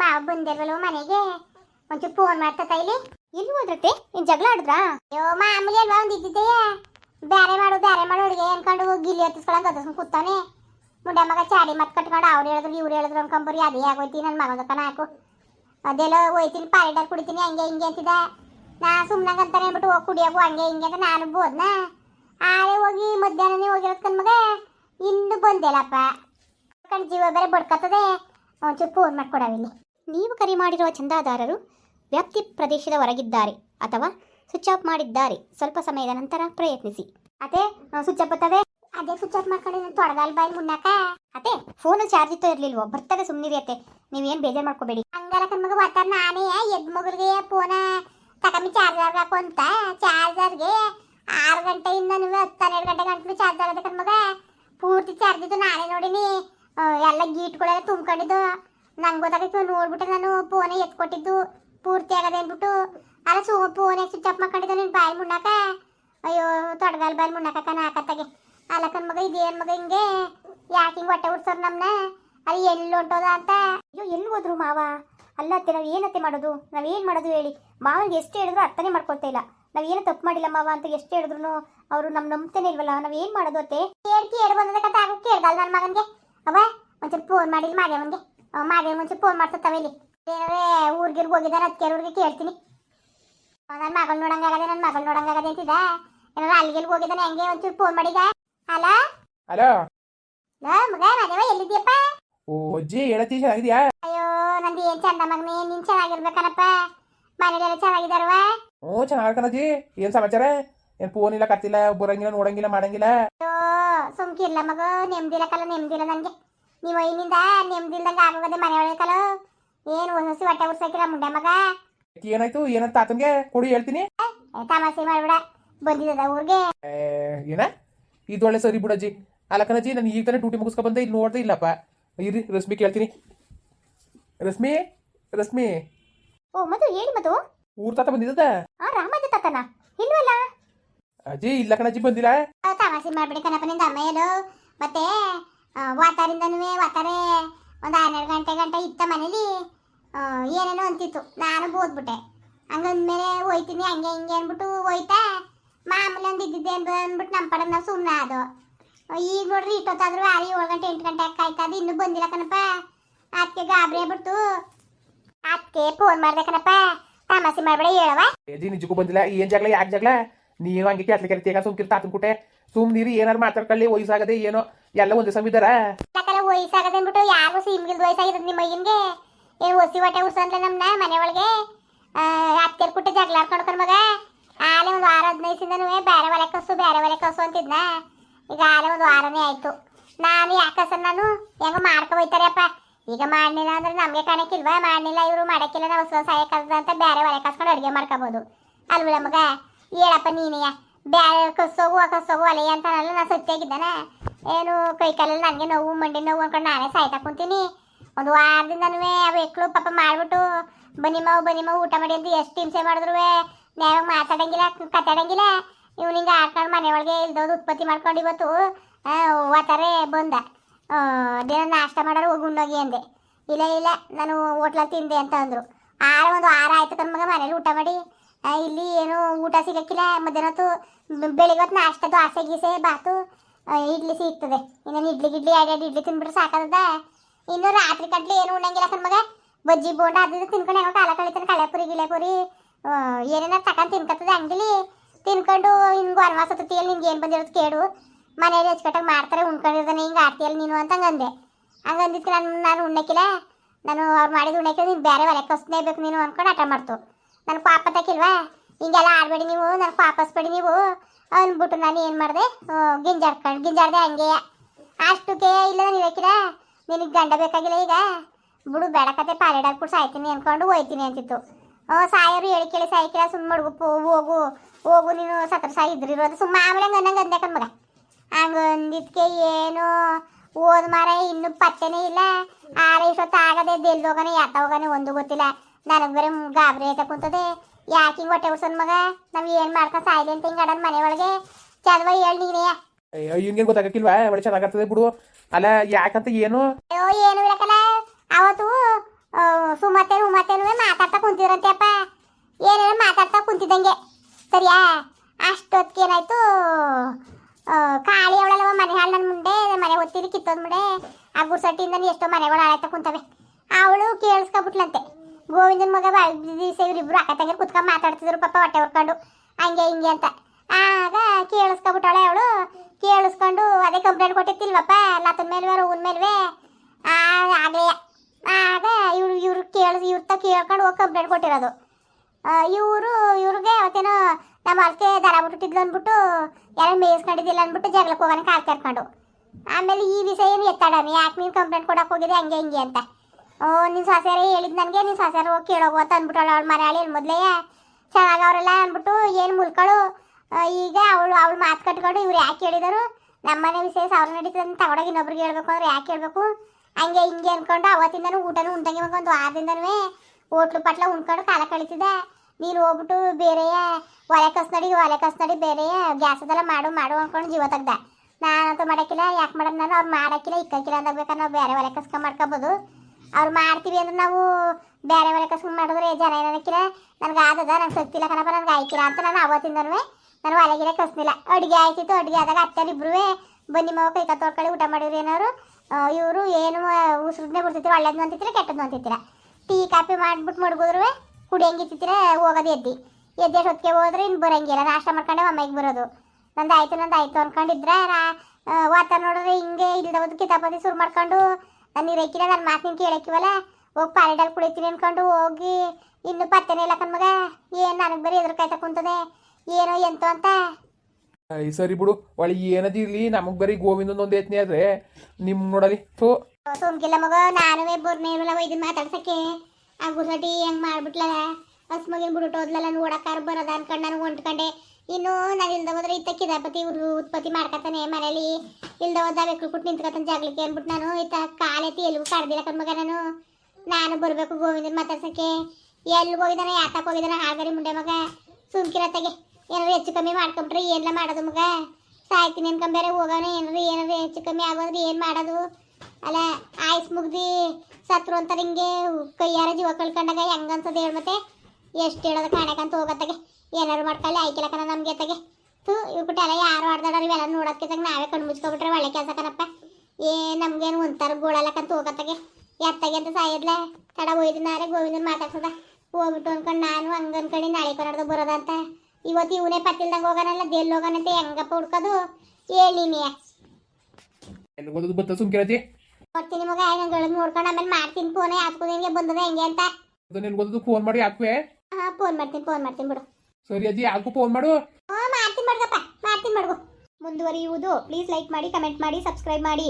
ಮಾವ ಬಂದಿಲ್ವಲ್ಲ ಮನೆಗೆ? ಒಂಚೂರು ಫೋನ್ ಮಾಡ್ತಾ ಇಲ್ಲಿ. ಎಲ್ಲಿ ಹೋದ್ರತ್ತೆ? ನೀನ್ ಜಗಳ ಆಡಿದ್ರಾ? ಅಯ್ಯೋ, ಮಾಮೂಲಿ ಅಲ್ವಾ ಒಂದ್ ಇದ್ದಿದ್ದೆ. ಬ್ಯಾರೆ ಮಾಡು ಬ್ಯಾರೆ ಮಾಡು ಅಡುಗೆ ಅನ್ಕೊಂಡು ಗಿಲ್ಲಿ ಹತ್ತಿಸ್ಕೊಳಂಗ್ ಗದಸ್ಕೊಂಡ್ ಕೂತಾನೆ. ಮುಂಡೆ ಮಗ ಚಾಡಿ ಮತ್ ಕಟ್ಕೊಂಡು ಅವ್ರು ಹೇಳಿದ್ರು, ಇವ್ರು ಹೇಳಿದ್ರು ಅನ್ಕೊಂಬರಿ ಅದೇ ಆಗೋಯ್ತಿ ನನ್ನ ಮಗದ ಕಣ ಹಾಕು. ಅದೆಲ್ಲ ಹೋಯ್ತೀನಿ, ಪಾರಿಡರ್ ಕುಡಿತೀನಿ, ಹಂಗೆ ಹಿಂಗೆ ಅಂತಿದ್ದ. ನಾ ಸುಮ್ಮನಾಗ ಅಂತಾರೆ ಅಂದ್ಬಿಟ್ಟು ಹೋಗಿ ಕುಡಿಯೋಗು, ಹಂಗೆ ಹಿಂಗೆ ಅಂತ ನಾನು ಬೋದ್ನ ಆಳೆ ಹೋಗಿ ಮಧ್ಯಾಹ್ನನೇ ಹೋಗಿರೋದ್ ಕಣ್ ಮಗ. ಇನ್ನು ಬಂದಿಲ್ಲಪ್ಪ. ಕಣ್ ಜೀವ ಬೇರೆ ಬಡ್ಕತ್ತದೆ. ಒಂಚೂರು ಫೋನ್ ಮಾಡ್ಕೊಡವಿಲ್ಲಿ ನೀವು ಕರೆ ಮಾಡಿರುವ ಚಂದಾದಾರರು ವ್ಯಾಪ್ತಿ ಪ್ರದೇಶದ ಹೊರಗಿದ್ದಾರೆ ಅಥವಾ ಸ್ವಿಚ್ ಆಫ್ ಮಾಡಿದ್ದಾರೆ. ಸ್ವಲ್ಪ ಸಮಯದ ನಂತರ ಪ್ರಯತ್ನಿಸಿ. ಅದೇ ಸ್ವಿಚ್ ಆಫ್ ಬರ್ತದೆ? ಅದೇ ಸ್ವಿಚ್ ಆಫ್ ಮಾಡ್ಕೊಂಡು ತೊಡಗಲ್ ಬಾಯಿ ಮುನ್ನಾಕ. ಅದೇ ಫೋನ್ ಚಾರ್ಜ್ ಇತ್ತು ಇರ್ಲಿಲ್ವೋ? ಬರ್ತದೆ ಸುಮ್ಮನಿರಿ ಅತ್ತೆ. ನೀವೇನು ಬೇಜಾರ್ ಮಾಡ್ಕೋಬೇಡಿ. ಹಂಗಾರ ಕಣ್ಮಗ ವಾತಾರ ನಾನೇ ಎದ್ ಮಗಳಿಗೆ ಫೋನ ತಕಮ್ಮಿ ಚಾರ್ಜರ್ ಅಂತ. ಚಾರ್ಜರ್ಗೆ ಆರು ಗಂಟೆಯಿಂದ ನೀವು ಹತ್ತು ಹನ್ನೆರಡು ಗಂಟೆ ಗಂಟಲು ಚಾರ್ಜ್ ಆಗದೆ ಕಣ್ಮಗ ಪೂರ್ತಿ ಚಾರ್ಜ್ ಇದ್ದು ನಾನೇ ನೋಡಿನಿ. ಎಲ್ಲ ಗೀಟ್ಗಳೆಲ್ಲ ತುಂಬ್ಕೊಂಡಿದ್ದು. ನಂಗೆ ಗೊತ್ತಾಗಿತ್ತು ನೋಡ್ಬಿಟ್ಟು ನಾನು ಫೋನೇ ಎತ್ಕೊಟ್ಟಿದ್ದು ಪೂರ್ತಿ ಆಗದೆ ಅಂದ್ಬಿಟ್ಟು, ಅಲ್ಲ ಸು ಫೋನ್ ಸ್ವಿಚ್ ಆಫ್ ಮಾಡ್ಕೊಂಡಿದ್ದ ನೀನು ಬಾಯಿ ಮುಣ್ಣಾಕ ಅಯ್ಯೋ, ತೊಡಗಾಲ್ ಬಾಯಿ ಮುಣ್ಣಾಕ ನಾಕತ್ತಾಗೆ ಅಲ್ಲಕ್ಕನ ಮಗ, ಇದೇನ್ ಮಗ ಹಿಂಗೆ? ಯಾಕೆ ಹಿಂಗೆ ಹೊಟ್ಟೆ ಉಡ್ಸೋರು ನಮ್ಮನ್ನ ಅಲ್ಲಿ ಎಲ್ಲಿ ಹೊಂಟೋದ ಅಂತ? ಅಯ್ಯೋ, ಎಲ್ಲಿ ಹೋದ್ರು ಮಾವ? ಅಲ್ಲ ಅತ್ತೆ, ನಾವು ಏನತ್ತೆ ಮಾಡೋದು? ನಾವು ಏನು ಮಾಡೋದು ಹೇಳಿ? ಮಾವನಿಗೆ ಎಷ್ಟು ಹೇಳಿದ್ರು ಅರ್ಥನೇ ಮಾಡ್ಕೊಳ್ತಾ ಇಲ್ಲ. ನಾವು ಏನು ತಪ್ಪು ಮಾಡಿಲ್ಲ ಮಾವ ಅಂತ ಎಷ್ಟು ಹೇಳಿದ್ರು ಅವರು ನಮ್ಮ ನಂಬ್ತಾನೆ ಇಲ್ವಲ್ಲ, ನಾವು ಏನು ಮಾಡೋದು ಅತ್ತೆ? ಕೇಳ್ಕಿ ಹೇಳಿ ಬಂದದ ಕತೆ ಆಗೋ ಕೇಳ್ದಲ್ಲ ನನ್ನ ಮಗನಿಗೆ. ಅವ ಒಂಚೂರು ಫೋನ್ ಮಾಡಿಲ್ಲ ಮಾದೇವನ್ಗೆ ಮಾದೇವನ್ ಮುಂಚೆ ಫೋನ್ ಮಾಡ್ತವೆ ಇಲ್ಲಿ. ಬೇರೆ ಊರ್ಗಿರ್ಗೆ ಹೋಗಿದ್ದಾರೆ ಅದಕ್ಕೆ ಊರಿಗೆ ಕೇಳ್ತೀನಿ. ನನ್ನ ಮಗಳು ನೋಡಂಗಾಗದೆ ನನ್ನ ಮಗಳು ನೋಡಂಗಾಗದೆ ಅಂತಿದ್ದ. ಏನಾರ ಅಲ್ಲಿಗೆಲ್ಲಿ ಹೋಗಿದ್ದಾನೆ ಹೆಂಗೆ ಒಂಚೂರು ಫೋನ್ ಮಾಡಿದ ಅಲ್ಲ ಹಲೋ ಲೋ ಮಗ ಮಾದೇವ ಎಲ್ಲಿದ್ಯಪ್ಪ? ಓ ಅಜ್ಜಿ ಹೇಳತ್ತಿ ಚೆನ್ನಾಗಿದ್ಯಾ? ಅಯ್ಯೋ ನಂದು ಏನ್ ಚಂದ ಮಗನೇ ನೀನ್ ಚೆನ್ನಾಗಿರ್ಬೇಕನಪ್ಪ. ಮನೇಲೆಲ್ಲ ಚೆನ್ನಾಗಿದಾರವ ಓ ಚೆನ್ನಾಗಿ ಏನ್ ಸಮಾಚಾರ? ಏನ್ ಫೋನ್ ಇಲ್ಲ ಕತ್ತಿಲ್ಲ ಬರಂಗಿಲ್ಲ ನೋಡಂಗಿಲ್ಲ ಮಾಡಂಗಿಲ್ಲ? ಅಯ್ಯೋ ಸುಮ್ಕಿರ್ಲ ಮಗ ನೆಮ್ಮದಿಲ್ಲ ಕಲ ನೆಮ್ಮದಿಲ್ಲ ನನಗೆ ನೀವು ಇಲ್ಲಿಂದ ನೆಮ್ಮದಿಲ್ದಂಗೆ ಆಗೋಗದೆ ಮನೆ ಒಳಗೆ ಏನು ಏನು ಹೊಸಿ ಹೊಟ್ಟೆ ಉರ್ಸಕಿರ ಮುಂಡೆ ಮಗ? ಏನಾಯ್ತು? ಏನಂತ ಆತನ್ಗೆ ಕೊಡಿ ಹೇಳ್ತೀನಿ. ತಮಾಷೆ ಮಾಡ್ಬಿಡ. ಬಂದಿದ್ದದ ಊರಿಗೆ? ಏ, ಏನ? ಇದೊಳ್ಳೆ ಸರಿ ಬಿಡಜ್ಜಿ ಅಲ್ಲ ಕಣಜ್ಜಿ ನಾನು ಈಗ ತಾನೇ ಡ್ಯೂಟಿ ಮುಗಿಸ್ಕೊ ಬಂದೆ ಇಲ್ಲಿ ನೋಡ್ದೆ ಇಲ್ಲಪ್ಪ. ಇರಿ ರಶ್ಮಿ ಕೇಳ್ತೀನಿ. ರಶ್ಮಿ ರಶ್ಮಿ. ಓ ಮದು ಏನು ಮದು ಊರ್ ತಾತ ಬಂದಿದ್ದದ? ಆ ರಾಮಜ ತಾತನ. ಇಲ್ವಲ್ಲ? ಅಜ್ಜಿ ಇಲ್ಲ ಕಣಜ್ಜಿ ಬಂದಿಲ್ಲ. ತಮಾಷೆ ಮಾಡ್ಬಿಡಿ ಕಣಪ್ಪ ನಿಂದ ಅಮ್ಮ ಮತ್ತೆ ವಾತಾರಿಂದನೂ ವಾತಾರೆ ಒಂದು ಹನ್ನೆರಡು ಗಂಟೆ ಗಂಟೆ ಇತ್ತ ಮನೇಲಿ ಏನೇನೋ ಅಂತಿತ್ತು. ನಾನು ಓದ್ಬಿಟ್ಟೆ. ಹಂಗಂದ್ಮೇಲೆ ಹೋಯ್ತೀನಿ, ಹಂಗೆ ಹಿಂಗೆ ಅಂದ್ಬಿಟ್ಟು ಹೋಯ್ತಾ, ಮಾಮೂಲಿ ಒಂದು ಇದ್ದಿದ್ದೆ ಅಂತ ಅಂದ್ಬಿಟ್ಟು ನಮ್ಮ ಪಡ ನಾವು ಸುಮ್ಮನೆ ಅದು ಈಗ ನೋಡ್ರಿ ಇಷ್ಟೊತ್ತಾದ್ರೂ ಆರು ಏಳು ಗಂಟೆ, ಎಂಟು ಗಂಟೆ ಅದು ಇನ್ನೂ ಬಂದಿಲ್ಲ ಕಣಪ್ಪ. ಅದಕ್ಕೆ ಗಾಬರಿ ಆಗ್ಬಿಡ್ತು. ಅದಕ್ಕೆ ಫೋನ್ ಮಾಡ್ದೆ ಕಣಪ್ಪ. ತಮಾಷೆ ಮಾಡ್ಬೇಡ ಹೇಳವ ನಿಜಕ್ಕೂ ಬಂದಿಲ್ಲ ಏನು ಜಗಳ, ಯಾಕೆ ಜಗಳ? ನೀನು ಹಂಗೆ ಕ್ಯಾಟ್ಲಿ ಕರಿತೀಗ ಸುಮ್ಕಿರ್ ತಾತನ್ ಕುಟೆ. ಸುಮ್ ನೀರಿ ಏನಾರು ಮಾತಾಡ್ಕೊಳ್ಳಿ, ವಯಸ್ಸಾಗದೆ ಏನೋ ಎಲ್ಲ ಒಂದೇ ಸಮಿದಾರ ಯಾಕಲ್ಲ ವಯಸ್ಸಾಗದೆ ಅಂದ್ಬಿಟ್ಟು ಯಾರಿಗೂ ಸಿಮ್ಗಿಲ್ದ ವಯಸ್ಸಾಗಿರೋದು ನಿಮ್ಮ ಹಿಂಗೆ ಏ, ಒಸಿ ಹೊಟ್ಟೆ ಉರ್ಸಂದ್ರೆ ನಮ್ಮನ್ನ ಮನೆ ಒಳಗೆ ಅತ್ತೆರ್ ಕುಟ್ಟೆ ಜಗಳ ಆಡ್ಕೊಂಡು ಮಗ? ಆಲೆ ಒಂದು ವಾರ ಹದಿನೈದು ಬೇರೆ ಒಲೆ ಕಸು ಬೇರೆ ಒಲೆ ಕಸು ಅಂತಿದ್ನ? ಈಗ ಆಲೆ ಒಂದು ವಾರನೇ ಆಯ್ತು. ನಾನು ಯಾಕಸ ನಾನು? ಹೆಂಗ ಮಾಡ್ಕೊ ಹೋಯ್ತಾರಪ್ಪ ಈಗ ಮಾಡಲಿಲ್ಲ ಅಂದ್ರೆ ನಮಗೆ ಕಾಣಕ್ಕಿಲ್ವಾ? ಮಾಡಲಿಲ್ಲ ಇವರು ಮಾಡಕ್ಕಿಲ್ಲ, ನಾವು ಹೊಸ ಸಾಯಕ್ಕದ ಅಂತ ಬೇರೆ ಒಲೆ ಕಸ್ಕೊಂಡು ಅಡುಗೆ ಮಾಡ್ಕೋಬೋದು. ಅಲ್ವಲ್ಲ ಮಗ? ಹೇಳಪ್ಪ ನೀನೆಯ ಬೇರೆ ಕಸೋಗು ಕಸೋಗು ಒಲೆ ಅಂತಾನಲ್ಲ ನಾನು ಸತ್ಯಾಗಿದ್ದಾನ. ಏನು, ಕೈ ಕಾಲಲ್ಲಿ ನನಗೆ ನೋವು, ಮಂಡಿ ನೋವು ಅನ್ಕೊಂಡು ನಾನೇ ಸಾಯ್ತಾ ಕುಂತೀನಿ. ಒಂದು ವಾರದಿಂದನೂ ಅವು ಎಕ್ಳು ಪಾಪ ಮಾಡಿಬಿಟ್ಟು, ಬನ್ನಿ ಮಾವು ಬನ್ನಿ ಮಾವು, ಊಟ ಮಾಡಿ ಅಂತ ಎಷ್ಟು ಹಿಂಸೆ ಮಾಡಿದ್ರು ನ್ಯಾಯ ಮಾತಾಡಂಗಿಲ್ಲ ಕತ್ತಾಡಂಗಿಲ್ಲ ಹಿಂಗೆ ಆಡ್ಕೊಂಡು ಮನೆ ಒಳಗೆ ಇಲ್ದೋದು ಉತ್ಪತ್ತಿ ಮಾಡ್ಕೊಂಡು ಇವತ್ತು ಓತಾರೆ ಬಂದ. ದಿನ ನಾಷ್ಟ ಮಾಡೋರು ಹೋಗಿ ಉಣ್ಣೋಗಿ ಅಂದೆ. ಇಲ್ಲ ಇಲ್ಲ, ನಾನು ಹೋಟ್ಲಲ್ಲಿ ತಿಂದೆ ಅಂತ ಅಂದರು. ಆರ, ಒಂದು ಆರ ಆಯ್ತು ಮಗ, ಮನೇಲಿ ಊಟ ಮಾಡಿ. ಇಲ್ಲಿ ಏನು ಊಟ ಸಿಗಕ್ಕಿಲ್ಲ. ಮಧ್ಯಾಹ್ನ ಬೆಳಿಗ್ಗೆ ಹೊತ್ತು ನಾಷ್ಟದ್ದು ಆಸೆ ಗೀಸೆ ಬಾತು ಇಡ್ಲಿ ಸಿಗ್ತದೆ. ಇನ್ನೇನು ಇಡ್ಲಿ ಗಿಡ್ಲಿ ಎರಡು ಇಡ್ಲಿ ತಿನ್ಬಿಟ್ರೆ ಸಾಕಾಗದ ಇನ್ನು ರಾತ್ರಿ ಕಟ್ಲಿ ಏನು ಉಣ್ಣಂಗಿಲ್ಲ ಕಣ್ಮಗ ಬಜ್ಜಿ ಬೋಂಡ ಅದು ತಿನ್ಕೊಂಡು ಹೆಂಗೋ ಕಾಲ ಕಳಿತಾನೆ ಕಳೆಪುರಿ ಗಿಳೆಪುರಿ ಏನೇನ ತಕೊಂಡು ತಿನ್ಕತ್ತದ ಅಂಗಡಿಲಿ ತಿನ್ಕೊಂಡು ಹಿಂಗೆ ವನವಾಸ ತುತ್ತಿಯಲ್ಲಿ ನಿನ್ಗೆ ಏನು ಬಂದಿರೋದು ಕೇಳು. ಮನೆಯಲ್ಲಿ ಹೆಚ್ಚುಕಟ್ಟಾಗಿ ಮಾಡ್ತಾರೆ, ಉಣ್ಕೊಂಡಿರ್ತಾನೆ. ಹಿಂಗೆ ಆಡ್ತೀಯಲ್ಲ ನೀನು ಅಂತ ಹಂಗಂದೆ. ಹಂಗಂದಿತ್ತು ನಾನು ನಾನು ಉಣ್ಣಕ್ಕಿಲ್ಲ. ನಾನು ಅವ್ರು ಮಾಡಿದ ಉಣ್ಣಕ್ಕಿಲ್ಲ ನೀನು ಬೇರೆ ಹೊಲಕ್ಕೆ ಕಸ್ನೇ ಬೇಕು ನೀನು ಅಂದ್ಕೊಂಡು ಆಟ ಮಾಡ್ತು. ನನಗೆ ಪಾಪ ತಕ್ಕಿಲ್ವಾ? ಹಿಂಗೆಲ್ಲ ಆಡಬೇಡಿ ನೀವು ನನಗೆ ವಾಪಸ್ಬೇಡಿ ನೀವು. ಅಂದ್ಬಿಟ್ಟು ನಾನು ಏನು ಮಾಡಿದೆ? ಗಿಂಜಾಡ್ಕೊಂಡು, ಗಿಂಜಾಡ್ದೆ ಹಂಗೆ. ಅಷ್ಟಕ್ಕೆ ಇಲ್ಲ ನೀವಕ್ಕಿಲ್ಲ ನಿನಗೆ ಗಂಡ ಬೇಕಾಗಿಲ್ಲ ಈಗ? ಬಿಡು, ಬೇಡ ಕತೆ ಕೂಡ ಸಾಯ್ತೀನಿ ಅನ್ಕೊಂಡು ಹೋಯ್ತೀನಿ ಅಂತಿತ್ತು. ಓ, ಸಾಯೋರು ಹೇಳಿ ಕೇಳಿ ಸಾಯ್ಕಿಲ್ಲ ಸುಮ್ಮನೆ ಮಡ್ಗು ಪೋ, ಹೋಗು ಹೋಗು ನೀನು, ಸತ್ರ ಸಾಯಿ ಇದ್ರಿರೋದು ಸುಮ್ಮ ಆಮೇಲೆ ಹಂಗೆ ಅನ್ನಂಗೆ ಅಂದೆ ಮಗ? ಹಂಗೆ ಅಂದಿದ್ಕೆ ಏನು ಓದ್ ಮಾರ, ಇನ್ನು ಪತ್ತೆನೇ ಇಲ್ಲ. ಆರ ಇಷ್ಟೊತ್ತು ಆಗದೆ ಹೋಗನೆ ಯಾತ ಹೋಗನೆ ಒಂದು ಗೊತ್ತಿಲ್ಲ. ನನಗೆ ಬೇರೆ ಗಾಬರಿ ಆಯ್ತಾ ಕುಂತದೆ. ಯಾಕೆ ಹಿಂಗೆ ಹೊಟ್ಟೆ ಉಡ್ಸನ್ ಮಗ? ನಾವು ಏನು ಮಾಡ್ತಾ ಸಾಯ್ಲಿ ಅಂತ ಹಿಂಗೆ ಅಡನ್ ಮನೆ ಒಳಗೆ ಚಲ್ವ ಹೇಳಿ ನೀನೇ. ಅಯ್ಯೋ ಹಿಂಗೇನು ಗೊತ್ತಾಗಕ್ಕಿಲ್ವಾ? ಒಳ್ಳೆ ಚೆನ್ನಾಗತ್ತದೆ ಬಿಡು. ಅಲ್ಲ ಯಾಕಂತ ಏನು? ಅಯ್ಯೋ ಏನು ಇರಕಲ್ಲ ಅವತ್ತು ಸುಮತೇನು ಉಮತೇನು ಮಾತಾಡ್ತಾ ಕುಂತಿದ್ರಂತೆಪ್ಪ ಏನೇನು ಮಾತಾಡ್ತಾ ಕುಂತಿದ್ದಂಗೆ. ಸರಿಯಾ? ಅಷ್ಟೊತ್ತಿಗೆ ಏನಾಯ್ತು? ಕಾಳಿ ಅವಳಲ್ಲವ ಮನೆ ಹಾಳು ನನ್ನ ಮುಂದೆ ಮನೆ ಹೊತ್ತಿರಿ ಕಿತ್ತೋದ್ ಮುಂದೆ. ಆ ಗುರ್ಸಟ್ಟಿಯಿಂದ ಎಷ್ಟೋ ಮನೆಗಳು ಹಾಳಾಯ್ತಾ ಕುಂತವೆ. ಅವಳು ಕೇಳಿಸ್ಕೊಬಿಟ್ಲಂತೆ. ಗೋವಿಂದನ ಮಗ ದಿವಸ ಇವ್ರಿಬ್ರು ಅಕ್ಕ ತಂಗಿರು ಕುತ್ಕೊಂಡು ಮಾತಾಡ್ತಿದ್ರು ಪಾಪ ಹೊಟ್ಟೆ ಹೊರ್ಕೊಂಡು. ಹಂಗೆ ಹಿಂಗೆ ಅಂತ. ಆಗ ಕೇಳಿಸ್ಕೊಬಿಟ್ಟಾಳೆ ಅವಳು. ಕೇಳಿಸ್ಕೊಂಡು ಅದೇ ಕಂಪ್ಲೇಂಟ್ ಕೊಟ್ಟಿತ್ತಿಲ್ವಪ್ಪ ಲತನ ಮೇಲ್ವೆ ಹೂವಿನ ಮೇಲ್ವೆ. ಆಗಲೇ. ಆಗ ಇವ್ರು ಇವ್ರು ಕೇಳಿಸ್, ಇವ್ರ ಕೇಳ್ಕೊಂಡು ಹೋಗಿ ಕಂಪ್ಲೇಂಟ್ ಕೊಟ್ಟಿರೋದು. ಇವರು, ಇವ್ರಿಗೆ ಅವತ್ತೇನೋ ನಮ್ಮ ಅಲ್ಕೆ ದರ ಬಿಟ್ಟಿದ್ಲು ಅಂದ್ಬಿಟ್ಟು ಯಾರು ಮೇಯಿಸ್ಕೊಂಡಿದ್ದಿಲ್ಲ ಅಂದ್ಬಿಟ್ಟು ಜಗಳಕ್ಕೆ ಹೋಗೋಣ ಕಾಲ್ ಕರ್ಕೊಂಡು ಆಮೇಲೆ ಈ ವಿಷಯ ಏನು ಎತ್ತಾಡೋಣ ಯಾಕೆ ನೀನು ಕಂಪ್ಲೇಂಟ್ ಕೊಡೋಕೆ ಹೋಗಿದೆ ಹಂಗೆ, ಹಿಂಗೆ ಅಂತ. ಓ ನಿನ್ನ ಸೊಸೆರೇ ಹೇಳಿದ್ ನನಗೆ ನಿನ್ನ ಸೊಸೆರು ಹೋಗಿ ಕೇಳೋಗು ಅಂತ ಅಂದ್ಬಿಟ್ಟಳು ಅವಳು ಮನೆಯಾಳಿ ಮೊದಲೇ. ಚೆನ್ನಾಗಿ ಅವರೆಲ್ಲ ಅಂದ್ಬಿಟ್ಟು, ಏನು ಮುಲ್ಕಳು? ಈಗ ಅವಳು ಅವಳು ಮಾತು ಕಟ್ಕೊಂಡು ಇವ್ರು ಯಾಕೆ ಹೇಳಿದರು? ನಮ್ಮನೆ ವಿಷಯ ಅವ್ರು ನಡೀತದೆ ಅಂತ ತಗೊಂಡೋಗಿ ಇನ್ನೊಬ್ರಿಗೆ ಹೇಳ್ಬೇಕು ಅಂದ್ರೆ ಯಾಕೆ ಹೇಳ್ಬೇಕು? ಹಂಗೆ ಹಿಂಗೆ ಅಂದ್ಕೊಂಡು ಅವತ್ತಿಂದನೂ ಊಟನೂ ಉಂಟಂಗೆ ಒಂದು ವಾರದಿಂದನೂ ಹೋಟ್ಲು ಪಟ್ಲ ಉಂಡ್ಕೊಂಡು ಕಾಲ ಕಳಿಸಿದೆ ನೀನು ಹೋಗ್ಬಿಟ್ಟು ಬೇರೆಯ ಒಲೆ ಕಸ್ನಡಿ ಒಲೆ ಕಸ್ನಡಿ ಬೇರೆಯ ಗ್ಯಾಸ್ ಅದೆಲ್ಲ ಮಾಡು ಮಾಡು ಅನ್ಕೊಂಡು ಜೀವ ತೆಗ್ದೆ. ನಾನಂತೂ ಮಾಡಕ್ಕಿಲ್ಲ, ಯಾಕೆ ಮಾಡೋದು ನಾನು? ಅವ್ರು ಮಾಡಕ್ಕಿಲ್ಲ ಇಕ್ಕಕ್ಕಿಲ್ಲ ಅಂದಾಗ್ಬೇಕಾದ್ರೆ ನಾವು ಬೇರೆ ಒಲೆ ಕಸ್ಕ ಮಾಡ್ಕೋಬೋದು. ಅವ್ರು ಮಾಡ್ತೀವಿ ಅಂದ್ರೆ ನಾವು ಬೇರೆ ಬೇರೆ ಕಸ್ಕೊಂಡು ಮಾಡಿದ್ರೆ ಜನ ಏನಕ್ಕಿರ ನನಗೆ ಆದದ ನಂಗೆ ಸತ್ತಿಲ್ಲ ಕಣಪ್ಪ, ನನಗೆ ಆಯ್ಕಿರ ಅಂತ ನಾನು ಅವತ್ತಿಂದನೂ ನಾನು ಒಲೆಗಿರ ಕಸ್ನಿಲ್ಲ ಅಡುಗೆ ಆಯ್ತಿತ್ತು, ಅಡುಗೆ ಆದಾಗ ಅತ್ತೆರು ಇಬ್ಬರೂ ಬನ್ನಿ ಮಾವ ಕೈ ತೊಳ್ಕೊಳ್ಳಿ, ಊಟ ಮಾಡಿದ್ರು ಏನಾರು ಇವರು ಏನು ಉಸಿರನ್ನೇ ಬಿಡ್ತಿದ್ರು ಒಳ್ಳೇದು ಅಂತಿದ್ರೆ ಕೆಟ್ಟದ್ದು ಅಂತಿದ್ರ ಟೀ, ಕಾಫಿ ಮಾಡ್ಬಿಟ್ಟು ಮಡ್ಗಿದ್ರು ಕುಡಿಯಂಗಿತ್ತಿದ್ರೆ ಹೋಗೋದು ಎದ್ದಿ. ಎದ್ದೆ ಹೊತ್ತಿಗೆ ಹೋದ್ರೆ ಇನ್ನು ಬರಂಗಿಲ್ಲ ನಾಷ್ಟ ಮಾಡ್ಕೊಂಡೆ ಅಮ್ಮಗೆ ಬರೋದು. ನಂದು ಆಯ್ತು ನಂದು ಆಯ್ತು ಅನ್ಕೊಂಡಿದ್ರೆ ವಾತ ನೋಡಿದ್ರೆ ಹಿಂಗೆ ಇಲ್ದವದು ಕಿತಾಪತಿ ಶುರು ಮಾಡ್ಕೊಂಡು ನಾನು ಇರಕ್ಕಿಲ್ಲ ನನ್ನ ಮಾತಿನ ಹೇಳಕ್ಕಿವಲ್ಲ ಹೋಗಿ ಪಾಲಿಡಲ್ಲಿ ಕುಡಿತೀನಿ ಅನ್ಕೊಂಡು ಹೋಗಿ. ಇನ್ನು ಪತ್ತೆನೇ ಇಲ್ಲ ಕಣ್ಮಗ ಏನು ನನಗೆ ಬರೀ ಎದುರ್ಕಾಯ್ತಾ ಕುಂತದೆ? ಏನೋ ಎಂತೋ ಅಂತ. ಐ ಸರಿ ಬಿಡು. ಒಳಿ ಏನದು ಇರಲಿ. ನಮಗೆ ಬರೀ ಗೋವಿಂದ ಒಂದು ಯತ್ನೆ ಆದ್ರೆ ನಿಮ್ಮ ನೋಡಲಿ. ಥೋ. ಸುಮ್ಕಿಲ್ಲ ಮಗ. ನಾನು ಬುರ್ನೇನಲ್ಲ ಇದನ್ನ ಮಾತಾಡ್ಸಕ್ಕೆ. ಆ ಗುಸಟಿ ಹೆಂಗ್ ಮಾಡ್ಬಿಟ್ಲಲ್ಲ ಹಸ್ ಮಗಿನ ಬಿಡುಟ್ಟು ಹೋದ್ಲಲ್ಲ ನೋಡಕ್ಕಾರ ಬರೋದ ಅನ್ಕೊಂಡು ನಾನು ಹೊಂಟ್ಕೊಂಡೆ. ಇನ್ನು ನಾನು ಇಲ್ದ ಹೋದ್ರೆ ಇತ್ತ ಕಿದಾಪತಿ ಇವ್ರು ಉತ್ಪತ್ತಿ ಮಾಡ್ಕತಾನೆ ಮನೇಲಿ. ಇಲ್ದ ಹೋದ ಬೇಕು ಕುಟ್ಟು ನಿಂತ್ಕತಾನೆ ಜಾಗ್ಲಿಕ್ಕೆ ಅಂದ್ಬಿಟ್ಟು ನಾನು. ಇತ್ತ ಕಾಲೆತ್ತಿ ಕಾಡ್ದಿಲ್ಲ ಕಡ್ದಿಲ್ಲ ಕಣ್ಮಗ ನಾನು. ನಾನು ಬರಬೇಕು ಗೋವಿಂದನ ಮಾತಾಡ್ಸಕ್ಕೆ. ಎಲ್ಲಿ ಹೋಗಿದಾನೆ ಯಾತಕ್ಕೆ ಹೋಗಿದಾನೆ ಹಾಗರಿ ಮುಂಡೆ ಮಗ. ಸುಮ್ಕಿರತ್ತಾಗೆ ಏನಾರು ಹೆಚ್ಚು ಕಮ್ಮಿ ಮಾಡ್ಕೊಂಡ್ರೆ ಏನೆಲ್ಲ ಮಾಡೋದು ಮಗ? ಸಾಯ್ತೀನಿ ಅನ್ಕೊಂಬೇರೆ ಹೋಗೋಣ ಏನಾರು ಏನಾರು ಹೆಚ್ಚು ಕಮ್ಮಿ ಆಗೋದ್ರೆ ಏನು ಮಾಡೋದು? ಅಲ್ಲ, ಆಯ್ಸ್ ಮುಗ್ದಿ. ಸತ್ರು ಅಂತಾರೆ ಹಿಂಗೆ ಕೈಯಾರ ಜೀವ ಕಳ್ಕೊಂಡಾಗ ಹೆಂಗ ಹೇಳಿ ಹೇಳ ಮತ್ತೆ? ಎಷ್ಟು ಹೇಳೋದು ಕಾಣಕಂತ ಹೋಗತ್ತಾಗೆ. ಏನಾರು ಮಾಡ್ಕೊಳ್ಳಿ ಆಯ್ಕಿಲ್ಲ ಕಣ ನಮ್ಗೆ ತಗೆ ತೂ ಇವ್ಬಿಟ್ಟು ಎಲ್ಲ ಯಾರು ಆಡ್ದಾಡೋರು ಇವೆಲ್ಲ ನೋಡೋದಕ್ಕೆ ತಗ ನಾವೇ ಕಣ್ಣು ಮುಚ್ಕೊಬಿಟ್ರೆ ಒಳ್ಳೆ ಕೆಲಸ ಕಣಪ್ಪ. ಏ ನಮ್ಗೇನು ಒಂಥರ ಗೋಳಲ್ಲಕ್ಕಂತ ಹೋಗತ್ತಾಗೆ ಎತ್ತಾಗೆ ಅಂತ ಸಾಯದ್ಲ ತಡ ಒಯ್ದಿನಾರೆ ಗೋವಿಂದನ್ ಮಾತಾಡ್ಸದ. ಹೋಗ್ಬಿಟ್ಟು ಅನ್ಕೊಂಡು ನಾನು ಹಂಗ ಅನ್ಕೊಂಡು ನಾಳೆ ಬರೋದ ಅಂತ. ಇವತ್ತು ಇವನೇ ಪತ್ತಿಲ್ದಂಗೆ ಹೋಗೋಣಲ್ಲ ದೆಲ್ಲಿ ಹೋಗೋಣಂತ ಹೆಂಗಪ್ಪ ಹುಡ್ಕೋದು? ಹೇಳಿ ನೀ. ಬತ್ತ ಸುಮ್ಕಿರಜಿ ಕೊಡ್ತೀನಿ ಮಗ ನಂಗೆ ನೋಡ್ಕೊಂಡು ಆಮೇಲೆ ಮಾಡ್ತೀನಿ. ಫೋನ್ ಹಾಕ್ಬೋದು ನಿನಗೆ ಬಂದದ ಹೆಂಗೆ ಅಂತ. ಅದನ್ನ ಗೊತ್ತದು ಫೋನ್ ಮಾಡಿ ಹಾಕ್ವೆ. ಹಾಂ ಫೋನ್ ಮಾಡ್ತೀನಿ ಫೋನ್ ಮಾಡ್ತೀನಿ ಬಿಡು. ಸರಿ ಅಜ್ಜಿ, ಯಾಕೂ ಫೋನ್ ಮಾಡು. ಹಾ, ಮಾಡ್ತೀನಿ ಮಾಡ್ಗಪ್ಪ ಮಾಡ್ತೀನಿ ಮಾಡ್ಗು ಮುಂದುವರಿಯುವುದು. ಪ್ಲೀಸ್ ಲೈಕ್ ಮಾಡಿ ಕಮೆಂಟ್ ಮಾಡಿ ಸಬ್ಸ್ಕ್ರೈಬ್ ಮಾಡಿ.